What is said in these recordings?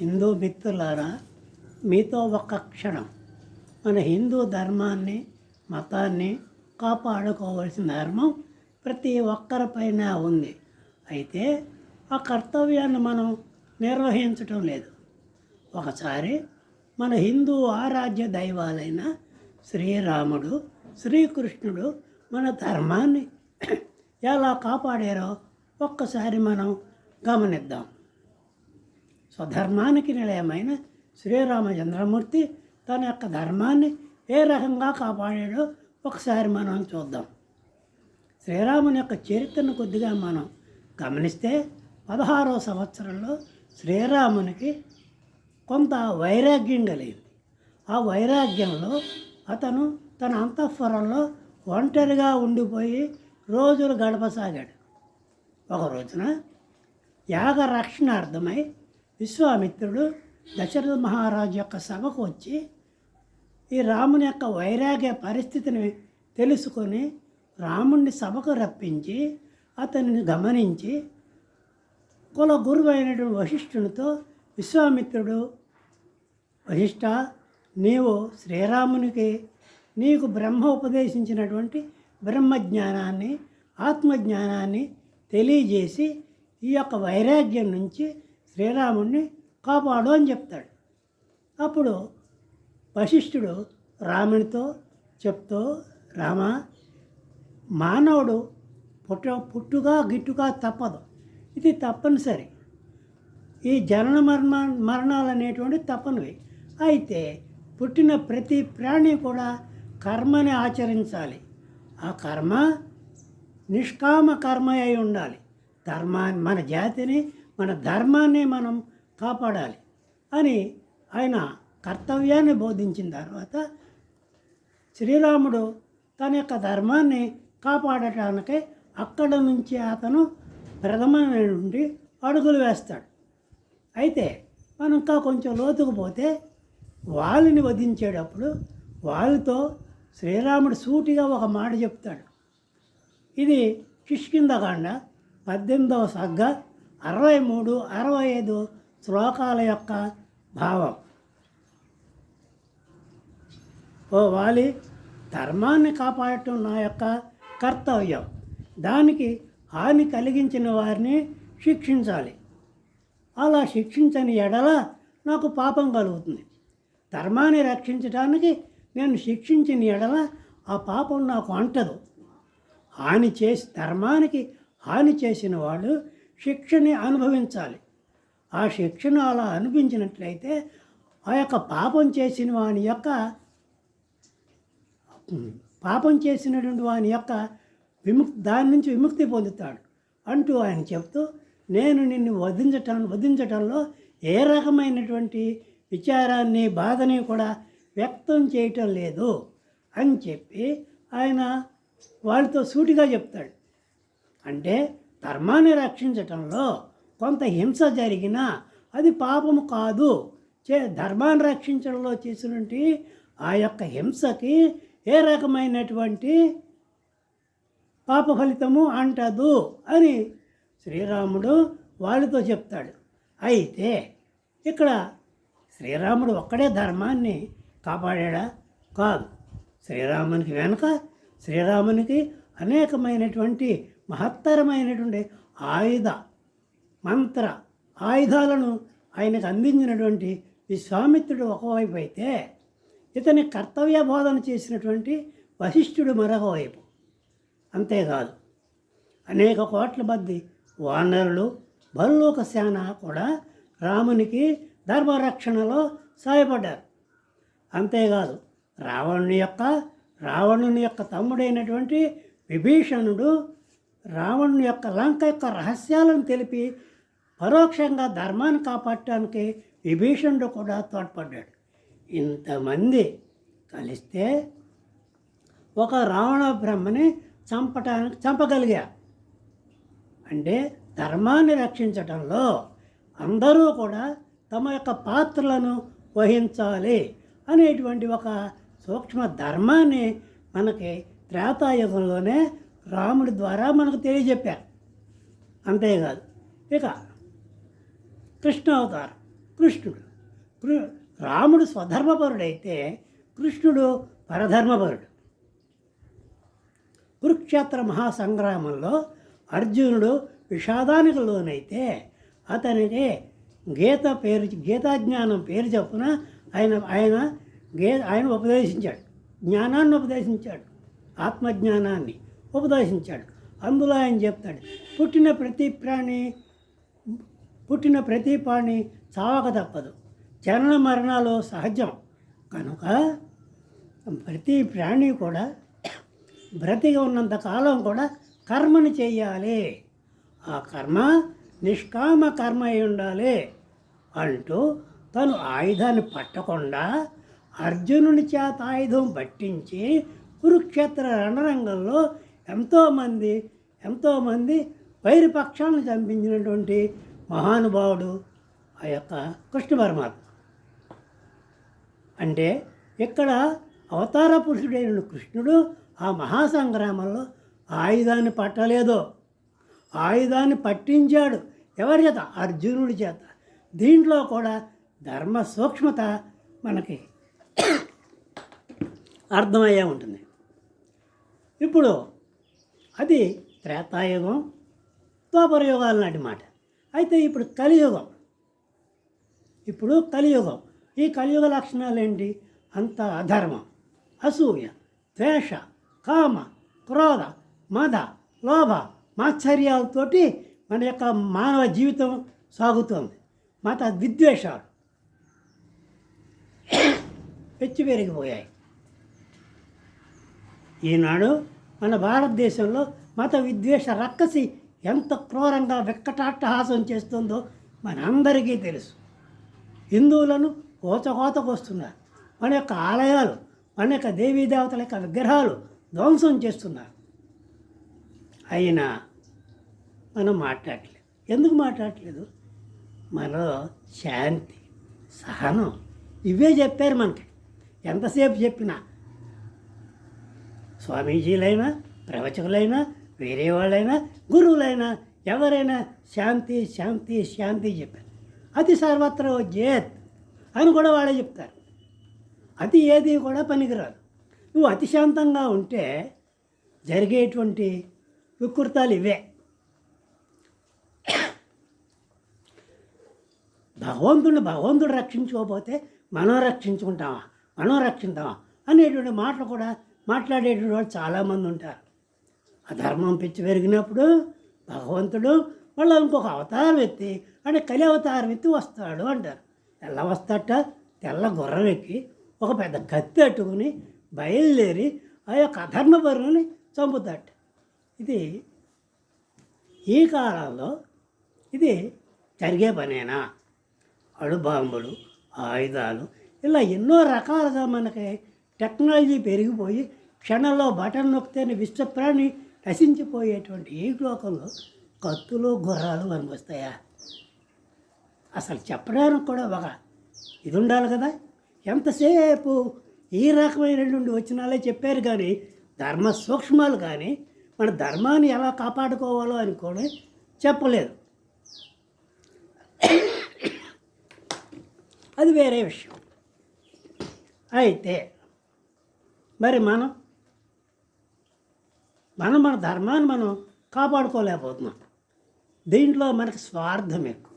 హిందూ మిత్రులారా మీతో ఒక్క క్షణం. మన హిందూ ధర్మాన్ని మతాన్ని కాపాడుకోవాల్సిన ధర్మం ప్రతి ఒక్కరిపైన ఉంది. అయితే ఆ కర్తవ్యాన్ని మనం నిర్వహించటం లేదు. ఒకసారి మన హిందూ ఆరాధ్య దైవాలైన శ్రీరాముడు శ్రీకృష్ణుడు మన ధర్మాన్ని ఎలా కాపాడారో ఒక్కసారి మనం గమనిద్దాం. స్వధర్మానికి నిలయమైన శ్రీరామచంద్రమూర్తి తన యొక్క ధర్మాన్ని ఏ రకంగా కాపాడాడో ఒకసారి మనం చూద్దాం. శ్రీరాముని యొక్క చరిత్రను కొద్దిగా మనం గమనిస్తే పదహారవ సంవత్సరంలో శ్రీరామునికి కొంత వైరాగ్యం కలిగింది. ఆ వైరాగ్యంలో అతను తన అంతఃపురంలో ఒంటరిగా ఉండిపోయి రోజులు గడపసాగాడు. ఒక రోజున యాగ రక్షణార్థమై విశ్వామిత్రుడు దశరథ మహారాజు యొక్క సభకు వచ్చి ఈ రాముని యొక్క వైరాగ్య పరిస్థితిని తెలుసుకొని రాముణ్ణి సభకు రప్పించి అతనిని గమనించి కుల గురువు అయినటువంటి వశిష్ఠునితో విశ్వామిత్రుడు వశిష్ఠ నీవు శ్రీరామునికి నీకు బ్రహ్మ ఉపదేశించినటువంటి బ్రహ్మజ్ఞానాన్ని ఆత్మజ్ఞానాన్ని తెలియజేసి ఈ యొక్క వైరాగ్యం నుంచి శ్రీరాముణ్ణి కాపాడు అని చెప్తాడు. అప్పుడు వశిష్ఠుడు రామునితో చెప్తూ రామ మానవుడు పుట్ట పుట్టుగా గిట్టుగా తప్పదు. ఇది తప్పనిసరి. ఈ జనన మరణ మరణాలు అనేటువంటి తప్పనివి. అయితే పుట్టిన ప్రతి ప్రాణి కూడా కర్మని ఆచరించాలి. ఆ కర్మ నిష్కామ కర్మ అయి ఉండాలి. ధర్మాన్ని మన జాతిని మన ధర్మాన్ని మనం కాపాడాలి అని ఆయన కర్తవ్యాన్ని బోధించిన తర్వాత శ్రీరాముడు తన యొక్క ధర్మాన్ని కాపాడటానికి అక్కడ నుంచి అతను ప్రథమ నుండి అడుగులు వేస్తాడు. అయితే మనం ఇంకా కొంచెం లోతుకు పోతే వాలిని వధించేటప్పుడు వాళ్ళతో శ్రీరాముడు సూటిగా ఒక మాట చెప్తాడు. ఇది కిష్కిందకాండ పద్దెనిమిదవ సగ్గ అరవై మూడు అరవై ఐదు శ్లోకాల యొక్క భావం. ఓ వాలి ధర్మాన్ని కాపాడటం నా యొక్క కర్తవ్యం. దానికి హాని కలిగించిన వారిని శిక్షించాలి. అలా శిక్షించని ఎడల నాకు పాపం కలుగుతుంది. ధర్మాన్ని రక్షించడానికి నేను శిక్షించిన ఎడల ఆ పాపం నాకు అంటదు. హాని చేసి ధర్మానికి హాని చేసిన వాళ్ళు శిక్షని అనుభవించాలి. ఆ శిక్షను అలా అనిపించినట్లయితే ఆ యొక్క పాపం చేసిన వాని యొక్క పాపం చేసినటువంటి వాని యొక్క విముక్తి దాని నుంచి విముక్తి పొందుతాడు. అంటూ ఆయన చెప్తూ నేను నిన్ను వధించటం వధించటంలో ఏ రకమైనటువంటి విచారాన్ని బాధని కూడా వ్యక్తం చేయటం లేదు. అని చెప్పి ఆయన వాళ్ళతో సూటిగా చెప్తాడు. అంటే ధర్మాన్ని రక్షించటంలో కొంత హింస జరిగినా అది పాపము కాదు. చే ధర్మాన్ని రక్షించడంలో చేసినటువంటి ఆ యొక్క హింసకి ఏ రకమైనటువంటి పాప ఫలితము అంటదు అని శ్రీరాముడు వాళ్ళతో చెప్తాడు. అయితే ఇక్కడ శ్రీరాముడు ఒక్కడే ధర్మాన్ని కాపాడా కాదు. శ్రీరామునికి వెనుక శ్రీరామునికి అనేకమైనటువంటి మహత్తరమైనటువంటి ఆయుధ మంత్ర ఆయుధాలను ఆయనకు అందించినటువంటి విశ్వామిత్రుడు ఒకవైపు అయితే ఇతని కర్తవ్య బోధన చేసినటువంటి వశిష్ఠుడు మరొక వైపు. అంతేకాదు అనేక కోట్ల మంది వానరులు బల్లోక సేన కూడా రామునికి ధర్మరక్షణలో సహాయపడ్డారు. అంతేకాదు రావణుని యొక్క రావణుని యొక్క తమ్ముడైనటువంటి విభీషణుడు రావణుని యొక్క లంక యొక్క రహస్యాలను తెలిపి పరోక్షంగా ధర్మాన్ని కాపాడటానికి విభీషణుడు కూడా తోడ్పడ్డాడు. ఇంతమంది కలిస్తే ఒక రావణ బ్రహ్మని చంపటానికి చంపగలిగా. అంటే ధర్మాన్ని రక్షించటంలో అందరూ కూడా తమ యొక్క పాత్రలను వహించాలి అనేటువంటి ఒక సూక్ష్మ ధర్మాన్ని మనకి త్రేతాయుగంలోనే రాముడి ద్వారా మనకు తెలియజెప్పారు అంతేకాదు ఇక కృష్ణ అవతారం కృష్ణుడు. కృ- రాముడు స్వధర్మపరుడైతే కృష్ణుడు పరధర్మపరుడు. కురుక్షేత్ర మహాసంగ్రామంలో అర్జునుడు విషాదానికి లోనైతే అతనికి గీత పేరు గీతాజ్ఞానం పేరు చెప్పున ఆయన ఆయన గే ఆయన ఉపదేశించాడు. జ్ఞానాన్ని ఉపదేశించాడు. ఆత్మజ్ఞానాన్ని. ఉపదేశించాడు. అందులో ఆయన చెప్తాడు పుట్టిన ప్రతి ప్రాణి పుట్టిన ప్రతి ప్రాణి చావక తప్పదు జనన మరణాలు సహజం. కనుక ప్రతి ప్రాణి కూడా బ్రతికి ఉన్నంత కాలం కూడా కర్మను చేయాలి. ఆ కర్మ నిష్కామ కర్మ అయి ఉండాలి అంటూ తను ఆయుధాన్ని పట్టకుండా అర్జునుని చేత ఆయుధం పట్టించి కురుక్షేత్ర రణరంగంలో ఎంతోమంది ఎంతోమంది వైరు పక్షాలను చంపించినటువంటి మహానుభావుడు ఆ యొక్క కృష్ణ పరమాత్మ. అంటే ఇక్కడ అవతార పురుషుడైన కృష్ణుడు ఆ మహాసంగ్రామంలో ఆయుధాన్ని పట్టలేదు. ఆయుధాన్ని పట్టించాడు. ఎవరి చేత? అర్జునుడి చేత. దీంట్లో కూడా ధర్మ సూక్ష్మత మనకి అర్థమయ్యే ఉంటుంది. ఇప్పుడు అది త్రేతాయుగం ద్వాపరయుగాల నాటి మాట. అయితే ఇప్పుడు కలియుగం. ఇప్పుడు కలియుగం. ఈ కలియుగ లక్షణాలు ఏంటి అంత అధర్మం అసూయ ద్వేష కామ క్రోధ మద లోభ మాత్సర్యాలతోటి మన యొక్క మానవ జీవితం సాగుతోంది. మత విద్వేషాలు పెచ్చి పెరిగిపోయాయి. ఈనాడు మన భారతదేశంలో మత విద్వేష రక్కసి ఎంత క్రూరంగా వెక్కటాట్టహాసం చేస్తుందో మనందరికీ తెలుసు. హిందువులను కోతకోతకు వస్తున్నారు. మన యొక్క ఆలయాలు మన యొక్క దేవీ దేవతల యొక్క విగ్రహాలు ధ్వంసం చేస్తున్నారు. అయినా మనం మాట్లాడలేదు ఎందుకు మాట్లాడలేదు మనలో శాంతి సహనం ఇవే చెప్పారు మనకి. ఎంతసేపు చెప్పినా స్వామీజీలైనా ప్రవచకులైనా వేరే వాళ్ళైనా గురువులైనా ఎవరైనా శాంతి శాంతి శాంతి చెప్పారు. అతి సర్వత్ర జేత్ అని కూడా వాళ్ళే చెప్తారు. అతి ఏది కూడా పనికిరాదు. నువ్వు అతి శాంతంగా ఉంటే జరిగేటువంటి వికృతాలు ఇవే. భగవంతుడు భగవంతుడు రక్షించుకోకపోతే మనం రక్షించుకుంటామా? మనం రక్షిద్దామా అనేటువంటి మాటలు కూడా మాట్లాడేటువంటి వాళ్ళు చాలామంది ఉంటారు. అధర్మం పిచ్చి పెరిగినప్పుడు భగవంతుడు మళ్ళీ ఇంకొక అవతారం ఎత్తి అంటే కలి అవతారం ఎత్తి వస్తాడు అంటారు. ఎలా వస్తాట తెల్ల గుర్రం ఎక్కి ఒక పెద్ద కత్తి అట్టుకుని బయలుదేరి ఆ యొక్క అధర్మ పరుని చంపుతాట ఇది ఈ కాలంలో ఇది జరిగే పనేనా? అణుబాంబులు ఆయుధాలు ఇలా ఎన్నో రకాలుగా మనకి టెక్నాలజీ పెరిగిపోయి క్షణంలో బటన్ నొక్కితేనే విశ్వప్రాణి నశించిపోయేటువంటి ఈ లోకంలో కత్తులు గుర్రాలు వస్తాయా అసలు చెప్పడానికి కూడా ఒక ఇది ఉండాలి కదా. ఎంతసేపు ఈ రకమైనటువంటి వచనాలే చెప్పారు కానీ ధర్మ సూక్ష్మాలు కానీ మన ధర్మాన్ని ఎలా కాపాడుకోవాలో అని కూడా చెప్పలేదు. అది వేరే విషయం. అయితే మరి మనం మనం మన ధర్మాన్ని మనం కాపాడుకోలేకపోతున్నాం. దీంట్లో మనకి స్వార్థం ఎక్కువ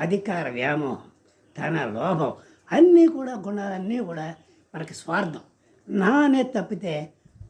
అధికార వ్యామోహం ధన లోభం అన్నీ కూడా గుణాలన్నీ కూడా మనకి స్వార్థం. నా అనేది తప్పితే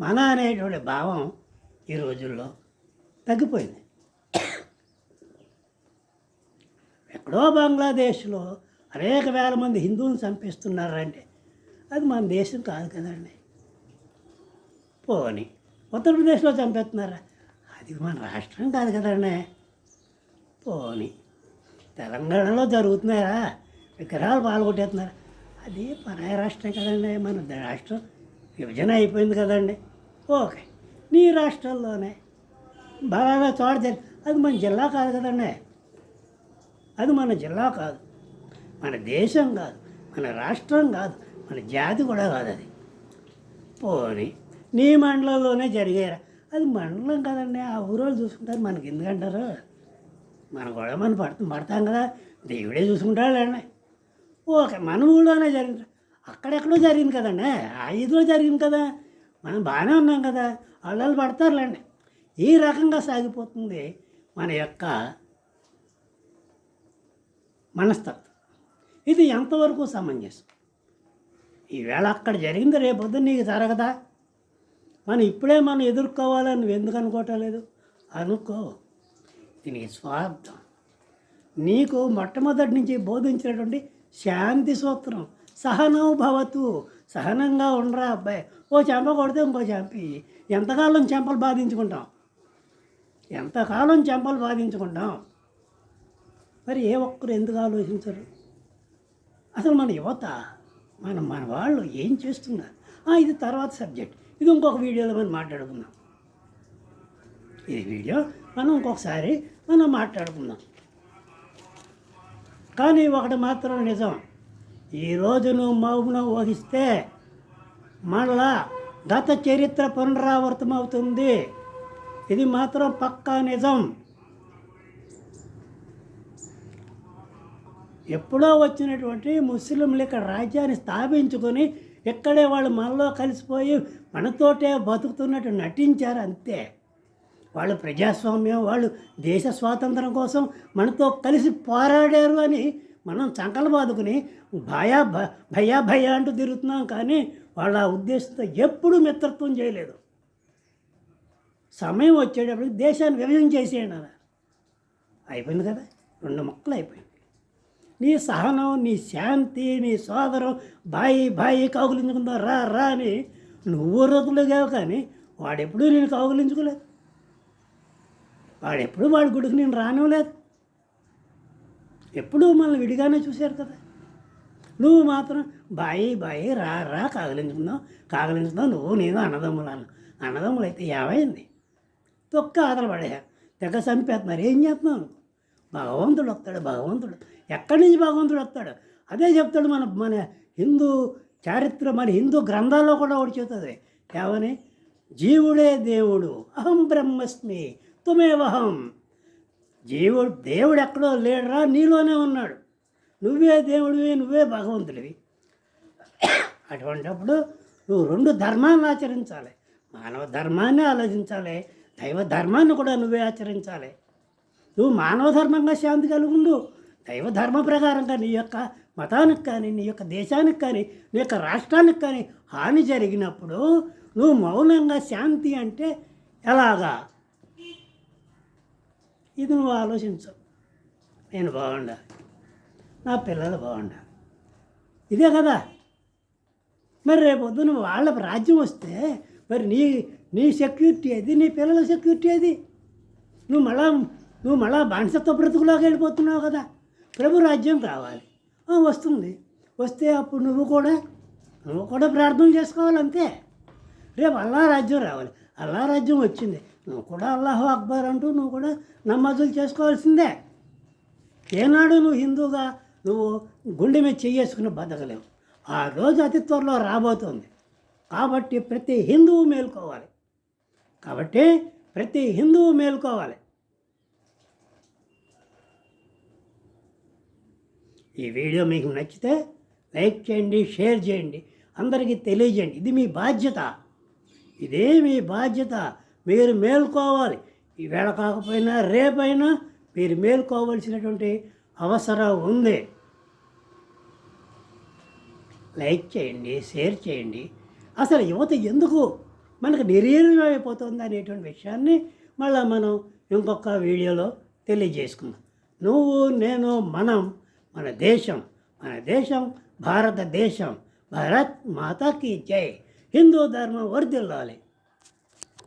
మన అనేటువంటి భావం ఈ రోజుల్లో తగ్గిపోయింది. ఎక్కడో బంగ్లాదేశ్లో అనేక వేల మంది హిందువులను చంపిస్తున్నారంటే అది మన దేశం కాదు కదండి. పోని ఉత్తరప్రదేశ్లో చంపేస్తున్నారా? అది మన రాష్ట్రం కాదు కదండి పోని తెలంగాణలో జరుగుతున్నాయా? విగ్రహాలు పాల్గొట్టేస్తున్నారు? అది పరాయ రాష్ట్రం కదండి మన రాష్ట్రం విభజన అయిపోయింది కదండి. ఓకే నీ రాష్ట్రంలోనే. బాగా చోట జరి అది మన జిల్లా కాదు కదండి అది మన జిల్లా కాదు. మన దేశం కాదు మన రాష్ట్రం కాదు మన జాతి కూడా కాదు అది. పోనీ నీ మండలంలోనే జరిగారు అది మండలం కదండి ఆ ఊరోళ్ళు చూసుకుంటారు. మనకి ఎందుకంటారు? మన కూడా మనం పడుతు పడతాం కదా. దేవుడే చూసుకుంటాడు అండి ఓకే మన ఊళ్ళోనే జరిగింది. అక్కడెక్కడో జరిగింది కదండి. ఆ ఇదిలో జరిగింది కదా. మనం బాగానే ఉన్నాం కదా. వాళ్ళు పడతారులేండి ఈ రకంగా సాగిపోతుంది మన యొక్క మనస్తత్వం. ఇది ఎంతవరకు సమంజసం? ఈవేళ అక్కడ జరిగింది రేపొద్దు నీకు జరగదా? మనం ఇప్పుడే మనం ఎదుర్కోవాలని నువ్వు ఎందుకు అనుకోవటం లేదు? అనుకో. ఇది నీ స్వార్థం. నీకు మొట్టమొదటి నుంచి బోధించినటువంటి శాంతి సూత్రం. సహనం భవతు సహనంగా ఉండరా అబ్బాయి. ఓ చెంప కొడితే ఇంకో చెంపి. ఎంతకాలం చెంపలు బాధించుకుంటాం? ఎంతకాలం చెంపలు బాధించుకుంటాం? మరి ఏ ఒక్కరు ఎందుకు ఆలోచించరు? అసలు మన యువత మన మన వాళ్ళు ఏం చేస్తున్నారు? ఇది తర్వాత సబ్జెక్ట్. ఇది ఇంకొక వీడియోలో మనం మాట్లాడుకుందాం. ఈ వీడియో మనం ఇంకొకసారి మనం మాట్లాడుకుందాం. కానీ ఒకటి మాత్రం నిజం. ఈరోజు నువ్వు మౌనం వహిస్తే మళ్ళా గత చరిత్ర పునరావృతం అవుతుంది. ఇది మాత్రం పక్కా నిజం. ఎప్పుడో వచ్చినటువంటి ముస్లింలు ఇక్కడ రాజ్యాన్ని స్థాపించుకొని ఇక్కడే వాళ్ళు మనలో కలిసిపోయి మనతోటే బతుకుతున్నట్టు నటించారు అంతే. వాళ్ళు ప్రజాస్వామ్యం వాళ్ళు దేశ స్వాతంత్రం కోసం మనతో కలిసి పోరాడారు అని మనం చంకలు బాదుకుని భయా భ భయా భయ అంటూ తిరుగుతున్నాం కానీ వాళ్ళ ఉద్దేశంతో ఎప్పుడూ మిత్రత్వం చేయలేదు. సమయం వచ్చేటప్పుడు దేశాన్ని విభజన చేసేయండి అలా అయిపోయింది కదా? రెండు మొక్కలు అయిపోయింది నీ సహనం నీ శాంతి నీ సోదరం బాయి బాయి కౌగులించుకుందా రా రా అని నువ్వు రతులుగావు కానీ వాడెప్పుడూ నేను కౌగులించుకోలేదు. వాడెప్పుడు వాడి గుడికి నేను రానివ్వలేదు. ఎప్పుడూ మనల్ని విడిగానే చూశారు కదా. నువ్వు మాత్రం బాయి బాయి రా రా కాగలించుకుందాం కాగలించుకుందాం నువ్వు నేను అన్నదమ్ములను అన్నదమ్ములు అయితే ఏమైంది? తొక్క ఆదర తెగ చంపేస్తున్నారు ఏం చేస్తున్నావు భగవంతుడు వస్తాడు భగవంతుడు. ఎక్కడి నుంచి భగవంతుడు వస్తాడు? అదే చెప్తాడు మన మన హిందూ చారిత్ర మన హిందూ గ్రంథాల్లో కూడా ఒకటి చెబుతుంది. ఏమని? జీవుడే దేవుడు అహం బ్రహ్మస్మి తుమేవహం. జీవుడు దేవుడు ఎక్కడో లేడురా నీలోనే ఉన్నాడు. నువ్వే దేవుడివి నువ్వే భగవంతుడివి. అటువంటిప్పుడు నువ్వు రెండు ధర్మాన్ని ఆచరించాలి. మానవ ధర్మాన్ని ఆలోచించాలి. దైవ ధర్మాన్ని కూడా నువ్వే ఆచరించాలి. నువ్వు మానవ ధర్మంగా శాంతి కలిగి ఉండు. దైవ ధర్మ ప్రకారంగా నీ యొక్క మతానికి కానీ నీ యొక్క దేశానికి కానీ నీ యొక్క రాష్ట్రానికి కానీ హాని జరిగినప్పుడు నువ్వు మౌనంగా శాంతి అంటే ఎలాగా? ఇది నువ్వు ఆలోచించు. నేను బాగుండాలి నా పిల్లలు బాగుండాలి ఇదే కదా. మరి రేపు పొద్దున వాళ్ళ రాజ్యం వస్తే మరి నీ నీ సెక్యూరిటీ అది నీ పిల్లల సెక్యూరిటీ అది నువ్వు మళ్ళా నువ్వు మళ్ళా బానిసత్వ బ్రతుకులోకి వెళ్ళిపోతున్నావు కదా. ప్రభు రాజ్యం రావాలి. వస్తుంది. వస్తే అప్పుడు నువ్వు కూడా నువ్వు కూడా ప్రార్థన చేసుకోవాలి అంతే. రేపు అల్లా రాజ్యం రావాలి. అల్లా రాజ్యం వచ్చింది. నువ్వు కూడా అల్లాహో అక్బర్ అంటూ నువ్వు కూడా నమాజులు చేసుకోవాల్సిందే. ఏనాడు నువ్వు హిందూగా నువ్వు గుండె మీద చెయ్యేసుకుని బతకలేవు. ఆ రోజు అతి త్వరలో రాబోతుంది. కాబట్టి ప్రతి హిందువు మేల్కోవాలి. కాబట్టి ప్రతి హిందువు మేల్కోవాలి. ఈ వీడియో మీకు నచ్చితే లైక్ చేయండి షేర్ చేయండి. అందరికీ తెలియజేయండి. ఇది మీ బాధ్యత. ఇదే మీ బాధ్యత. మీరు మేల్కోవాలి. ఈవేళ కాకపోయినా రేపైనా మీరు మేల్కోవలసినటువంటి అవసరం ఉంది. లైక్ చేయండి షేర్ చేయండి. అసలు యువత ఎందుకు మనకు నిర్వీర్యం అయిపోతుంది అనేటువంటి విషయాన్ని మళ్ళీ మనం ఇంకొక వీడియోలో తెలియజేసుకుందాం. నువ్వు నేను మనం మన దేశం మన దేశం భారతదేశం భారత్ మాతాకి జై. హిందూ ధర్మం వర్ధిల్లాలి